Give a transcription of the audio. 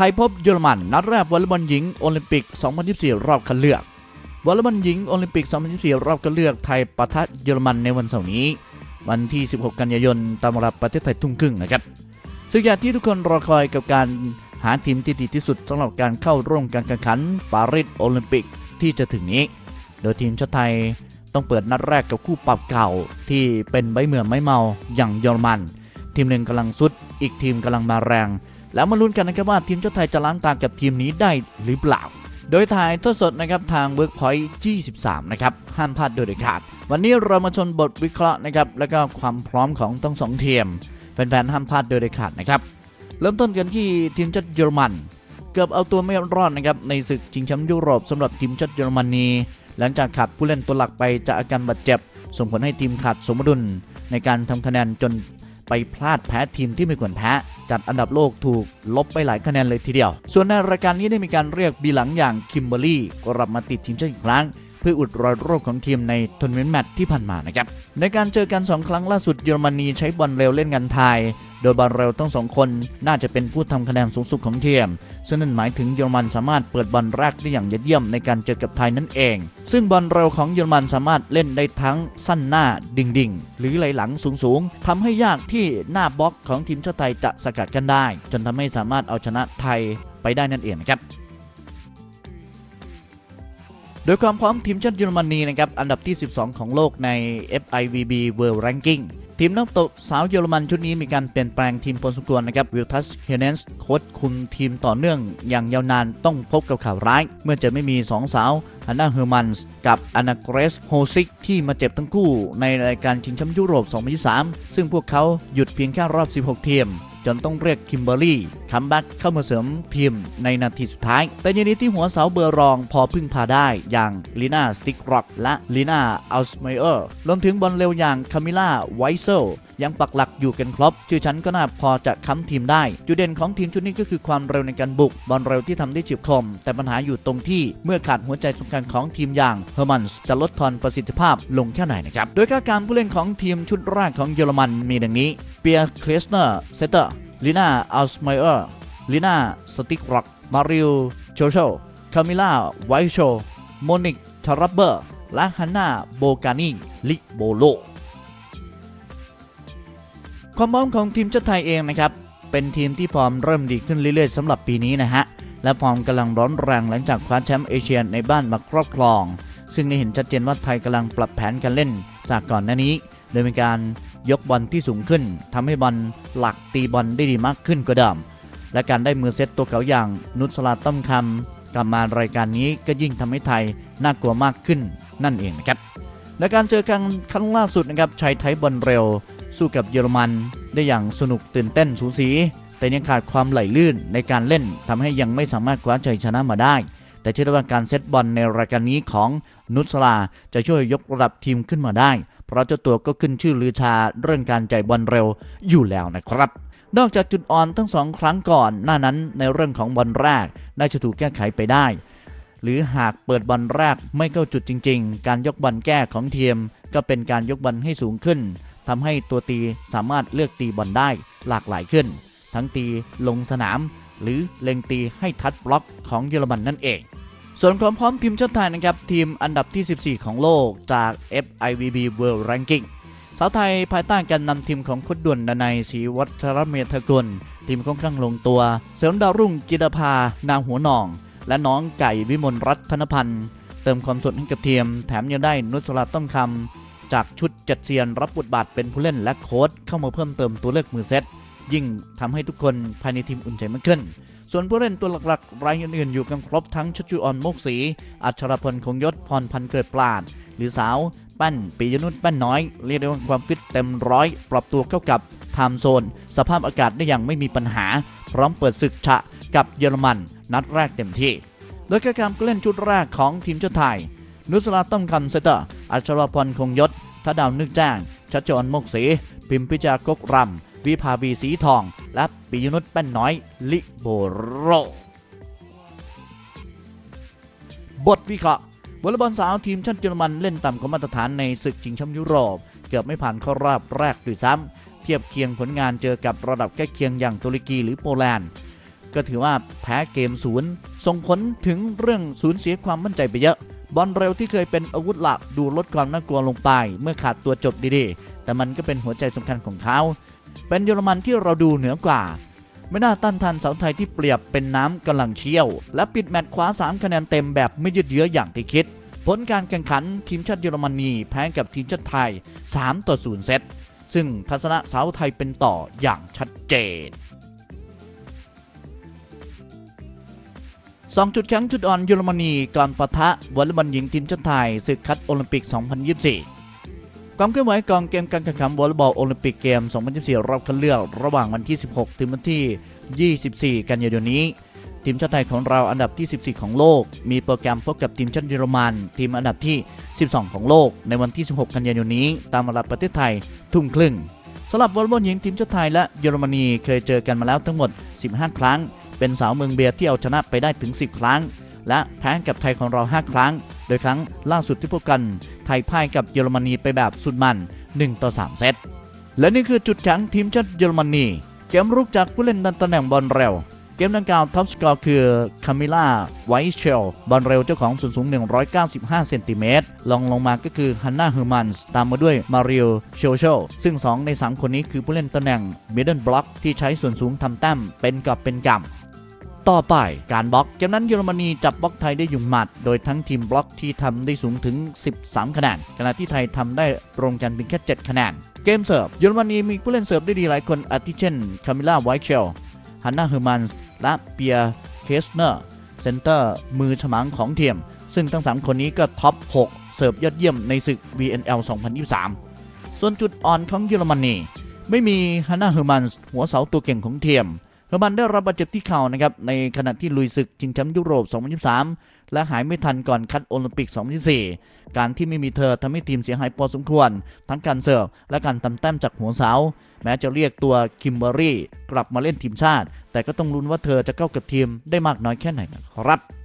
ทยพบเยอรมัน นัดแรกวอลเลย์บอลหญิงโอลิมปิก 2024 รอบคัดเลือกวอลเลย์บอลหญิงโอลิมปิก 2024 รอบคัดเลือกไทยปะทะเยอรมันในวันเสาร์นี้ วันที่ 16 กันยายนตามเวลาประเทศไทยทุ่มครึ่งนะครับซึ่งอย่างที่ทุกคนรอคอยกับการหาทีมที่ดีที่สุดสำหรับการเข้าร่วมการแข่งขันปารีสโอลิมปิกที่จะถึงนี้ โดยทีมชาติไทยต้องเปิดนัดแรกกับคู่ปรับเก่าที่เป็นใบเหมือไม่เมาอย่างเยอรมัน ทีมหนึ่งกำลังสุด อีกทีมกำลังมาแรง แล้วมาลุ้นกันนะครับว่าทีมชาติไทยจะล้างตากับทีมนี้ได้หรือเปล่า โดยถ่ายทอดสดนะครับทาง Workpoint 23 นะครับ ห้ามพลาดโดยเด็ดขาด วันนี้เรามาชนบทวิเคราะห์นะครับ แล้วก็ความพร้อมของทั้งสองทีมแฟนๆห้ามพลาดโดยเด็ดขาดนะครับ เริ่มต้นกันที่ทีมชาติเยอรมัน เกือบเอาตัวไม่รอดนะครับในศึกชิงแชมป์ยุโรปสำหรับทีมชาติเยอรมนีหลังจากขาดผู้เล่นตัวหลักไปจากอาการบาดเจ็บ ส่งผลให้ทีมขาดสมดุลในการทำคะแนนจนไปพลาดแพ้ทีมที่ไม่ควรแพ้ จัดอันดับโลกถูกลบไปหลายคะแนนเลยทีเดียว ส่วนในรายการนี้ได้มีการเรียกบีหลังอย่างคิมเบอรี่กลับมาติดทีมชาติอีกครั้ง เพื่ออุดรอยโรคของทีมในทัวร์นาเมนต์แมตช์ที่ผ่านมานะครับในการเจอกัน 2 ครั้งล่าสุดเยอรมนีใช้บอลเร็วเล่นกันไทย โดยบอลเร็วทั้งสองคนน่าจะเป็นผู้ทำคะแนนสูงสุดของทีมซึ่งนั่นหมายถึงเยอรมันสามารถเปิดบอลแรกได้อย่างยอดเยี่ยมในการเจอกับไทยนั่นเอง ซึ่งบอลเร็วของเยอรมันสามารถเล่นได้ทั้งสั้นหน้าดิ่งๆหรือไหลหลังสูงๆทำให้ยากที่หน้าบล็อกของทีมชาติไทยจะสกัดกันได้ จนทำให้สามารถเอาชนะไทยไปได้นั่นเองครับ โดยความพร้อมทีมชาติเยอรมนีนะครับอันดับที่ 12 ของโลกใน FIVB World Ranking ทีมนักตบสาวเยอรมันชุดนี้มีการเปลี่ยนแปลงทีมพอสมควรนะครับวิลทัสเฮเนนส์โค้ชคุมทีมต่อเนื่องอย่างยาวนานต้องพบกับข่าวร้าย เมื่อจะไม่มี 2 สาวฮันนาเฮอร์มันส์กับอนาเกรสโฮซิกที่มาเจ็บทั้งคู่ในรายการชิงแชมป์ยุโรป 2023 ซึ่งพวกเขาหยุดเพียงแค่รอบ 16 ทีม จนต้องเรียกคิมเบอร์รี่คัมแบ็กเข้ามาเสริมทีมในนาทีสุดท้ายแต่ยันนี้ที่หัวเสาเบอร์รองพอพึ่งพาได้อย่างลีนาสติกร็อกและลีนาอัลสเมเออร์รวมถึงบอลเร็วอย่างคามิล่าไวเซล ยังปักหลักอยู่กันครบชื่อฉันก็น่าพอจะค้ำทีมได้ จุดเด่นของทีมชุดนี้ก็คือความเร็วในการบุก บอลเร็วที่ทำได้เฉียบคม แต่ปัญหาอยู่ตรงที่เมื่อขาดหัวใจสำคัญของทีมอย่างเฮอร์มันส์จะลดทอนประสิทธิภาพลงแค่ไหนนะครับ โดยาการผู้เล่นของทีมชุดแรกของเยอรมันมีดังนี้ เปียร์คริสเนอร์เซเตอร์ลีนาอัลสไมเออร์ลีนาสติกร็อกมาริโอโชโชคามิล่าไวโชโมนิกทารับเบอร์และฮันนาโบกานีลิโบโล ความพร้อมของทีมชาติไทยเองนะครับเป็นทีมที่ฟอร์มเริ่มดีขึ้นเรื่อยๆสำหรับปีนี้นะฮะและฟอร์มกำลังร้อนแรงหลังจากคว้าแชมป์เอเชียในบ้านมาครอบครอง ซึ่งได้เห็นชัดเจนว่าไทยกำลังปรับแผนการเล่นจากก่อนหน้านี้ โดยมีการยกบอลที่สูงขึ้นทำให้บอลหลักตีบอลได้ดีมากขึ้นกว่าเดิมและการได้มือเซตตัวเก่าอย่างนุสลาต้อมคำกลับมารายการนี้ก็ยิ่งทำให้ไทยน่ากลัวมากขึ้นนั่นเองนะครับและการเจอกันครั้งล่าสุดนะครับชายไทยบอลเร็ว สู้กับเยอรมันได้อย่างสนุกตื่นเต้นสูสี แต่ยังขาดความไหลลื่นในการเล่นทำให้ยังไม่สามารถคว้าชัยชนะมาได้ แต่เชื่อว่าการเซตบอลในรายการนี้ของนุสลาจะช่วยยกระดับทีมขึ้นมาได้ เพราะเจ้าตัวก็ขึ้นชื่อลือชาเรื่องการจ่ายบอลเร็วอยู่แล้วนะครับนอกจากจุดอ่อนทั้งสองครั้งก่อน หน้านั้นในเรื่องของบอลแรกได้จะถูกแก้ไขไปได้ หรือหากเปิดบอลแรกไม่เข้าจุดจริง ๆ การยกบอลแก้ของทีมก็เป็นการยกบอลให้สูงขึ้น ทำให้ตัวตีสามารถเลือกตีบอลได้หลากหลายขึ้น ทั้งตีลงสนาม หรือเล็งตีให้ทัดบล็อกของเยอรมันนั่นเอง ส่วนความพร้อมทีมชาติไทยนะครับ ทีมอันดับที่ 14 ของโลกจาก FIVB World Ranking สาวไทยภายใต้การนำทีมของโคุดด่วนดนัยศรีวัชรเมธกุลทีมค่อนข้างลงตัว เสริมดาวรุ่งกิตภา นางหัวหนอง และน้องไก่วิมลรัตนพันธ์ เติมความสดให้กับทีม แถมยังได้นุสราต้อมคำ จากชุดจัดเซียนรับบทบาทเป็นผู้เล่นและโค้ชเข้ามาเพิ่มเติมตัวเลือกมือเซตยิ่งทำให้ทุกคนภายในทีมอุ่นใจมากขึ้น ส่วนผู้เล่นตัวหลักๆ รายอื่นๆ อยู่กันครบทั้งชัชจุออนโมกศรีอัชรพลคงยศพรพันเกิดปราด หรือสาวแป้นปิยนุชแป้นน้อย เรียกได้ว่าความฟิตเต็มร้อย ปรับตัวเข้ากับไทม์โซน สภาพอากาศได้อย่างไม่มีปัญหา พร้อมเปิดศึกฉะกับเยอรมัน นัดแรกเต็มที่ โดยการเล่นชุดแรกของทีมชาติไทย นุสราต้อมคำเซตเตอร์อัชรพลคงยศทดาวนึกแจ้ง ชัชจรมกศรีพิมพิจากกรำวิภาวีสีทอง และปิยนุชแป้นน้อย ลิโบโร บทวิเคราะห์วอลเลย์บอลสาวทีมชาติเยอรมันเล่นต่ำกว่ามาตรฐานในศึกชิงแชมป์ยุโรป เกือบไม่ผ่านเข้ารอบแรกด้วยซ้ำเทียบเคียงผลงานเจอกับระดับใกล้เคียงอย่างตุรกีหรือโปแลนด์ก็ถือว่าแพ้เกมศูนย์ส่งผลถึงเรื่องสูญเสียความมั่นใจไปเยอะ บอลเร็วที่เคยเป็นอาวุธหลักดูลดความน่ากลัวลงไป เมื่อขาดตัวจบดีๆ แต่มันก็เป็นหัวใจสำคัญของเขา เป็นเยอรมันที่เราดูเหนือกว่า ไม่น่าต้านทานเสาไทยที่เปรียบเป็นน้ำกำลังเชี่ยว และปิดแมตช์คว้า 3 คะแนนเต็มแบบไม่ยืดเยื้ออย่างที่คิด ผลการแข่งขันทีมชาติเยอรมนีแพ้กับทีมชาติไทย 3 ต่อ 0 เซตซึ่งทัศนะสาวไทยเป็นต่ออย่างชัดเจน สองจุดแข็งจุดอ่อนเยอรมนีกลางปะทะวอลเลย์บอลหญิงทีมชาติไทยศึกคัดโอลิมปิก 2024 ความเคลื่อนไหวกองเกมการแข่งขันวอลเลย์บอลโอลิมปิกเกม 2024 รอบคัดเลือกระหว่างวันที่ 16 ถึงวันที่ 24 กันยายนนี้ ทีมชาติไทยของเราอันดับที่ 14 ของโลก มีโปรแกรมพบกับทีมชาติเยอรมัน ทีมอันดับที่ 12 ของโลก ในวันที่ 16 กันยายนนี้ ตามเวลาประเทศไทยทุ่มครึ่งสำหรับวอลเลย์บอลหญิงทีมชาติไทยและเยอรมนีเคยเจอกันมาแล้วทั้งหมด 15 ครั้ง เป็นสาวเมืองเบียร์ที่เอาชนะไปได้ถึง 10 ครั้ง และแพ้กับไทยของเรา 5 ครั้ง โดยครั้งล่าสุดที่พบกัน ไทยพ่ายกับเยอรมนีไปแบบสุดมัน 1 ต่อ 3 เซต และนี่คือจุดแข็งทีมชาติเยอรมนี เกมรุกจากผู้เล่นดันตำแหน่งบอลเร็ว เกมดังกล่าวท็อปสกอร์คือคามิล่าไวท์เชลบอลเร็วเจ้าของส่วนสูง 195 เซนติเมตรลองลงมาก็คือฮันนาเฮอร์มันส์ตามมาด้วยมาริโอเชลเชลซึ่ง 2 ใน 3 คนนี้คือผู้เล่นตำแหน่งมิดเดิลบล็อกที่ใช้ส่วนสูงทำแต้มเป็นกับเป็นกำ ต่อไปการบล็อกเกมนั้นเยอรมนีจับบล็อกไทยได้อยู่หมัด โดยทั้งทีมบล็อกที่ทำได้สูงถึง 13 คะแนนขณะที่ไทยทำได้ตรงกันเพียงแค่ 7 คะแนน เกมเสิร์ฟเยอรมนีมีผู้เล่นเสิร์ฟได้ดีหลายคนอาทิเช่นคามิล่าไวท์เชลฮันนาเฮอร์มันส์และเปียเคสเนอร์เซนเตอร์มือฉมังของทีมซึ่งทั้ง 3 คนนี้ก็ท็อป 6 เสิร์ฟยอดเยี่ยมในศึก VNL 2023 ส่วนจุดอ่อนของเยอรมนีไม่มีฮันนาเฮอร์มันส์หัวเสาตัวเก่งของทีม เฮอร์มันได้รับบาดเจ็บที่เข่านะครับในขณะที่ลุยศึกชิงแชมป์ยุโรป 2023 และหายไม่ทันก่อนคัดโอลิมปิก 2024 การที่ไม่มีเธอทำให้ทีมเสียหายพอสมควร ทั้งการเสิร์ฟและการทำแต้มจากหัวเสา แม้จะเรียกตัวคิมเบอรี่กลับมาเล่นทีมชาติ แต่ก็ต้องลุ้นว่าเธอจะเข้ากับทีมได้มากน้อยแค่ไหนครับ